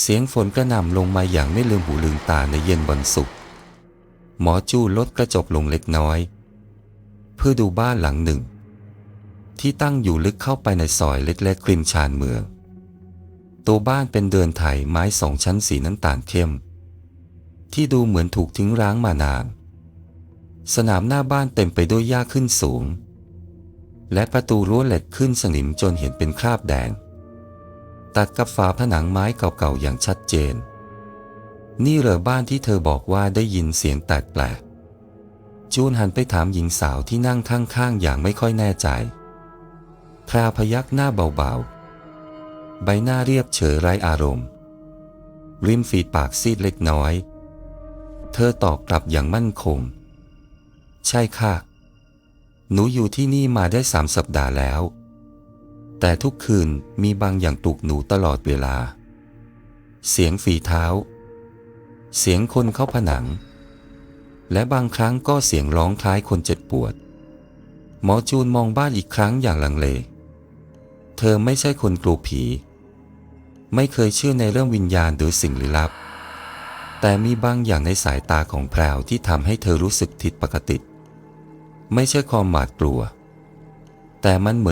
เสียงฝนกระหน่ำลงมาอย่างไม่ลืมหูลืมตาในเย็นวันศุกร์หมอจูลดกระจกลงเล็กน้อย เพื่อดูบ้านหลังหนึ่ง ที่ตั้งอยู่ลึกเข้าไปในซอยเล็กๆริมชานเมือง ตัวบ้านเป็นเดือนไถไม้สองชั้นสีน้ำตาลเข้ม ที่ดูเหมือนถูกทิ้งร้างมานาน สนามหน้าบ้านเต็มไปด้วยหญ้าขึ้นสูง และประตูรั้วเหล็กขึ้นสนิมจนเห็นเป็นคราบแดง ตัดกับฝาผนังไม้เก่าๆอย่างชัดเจน นี่เหรอบ้านที่เธอบอกว่าได้ยินเสียงแปลกๆจูนหันไปถามหญิงสาวที่นั่งข้างๆอย่างไม่ค่อยแน่ใจแพรพยักหน้าเบาๆ ใบหน้าเรียบเฉยไร้อารมณ์ ริมฝีปากซีดเล็กน้อย เธอตอบกลับอย่างมั่นคง ใช่ค่ะ หนูอยู่ที่นี่มาได้สามสัปดาห์แล้ว แต่ทุกคืนมีบางอย่างปลุกหนูตลอดเวลา เสียงฝีเท้า เสียงคนเข้าผนัง และบางครั้งก็เสียงร้องคล้ายคนเจ็บปวด หมอจูนมองบ้านอีกครั้งอย่างลังเล เธอไม่ใช่คนกลัวผี ไม่เคยเชื่อในเรื่องวิญญาณหรือสิ่งลี้ลับ แต่มีบางอย่างในสายตาของแพรวที่ทำให้เธอรู้สึกผิดปกติ ไม่ใช่ความหวาดกลัว แต่มันเหมือน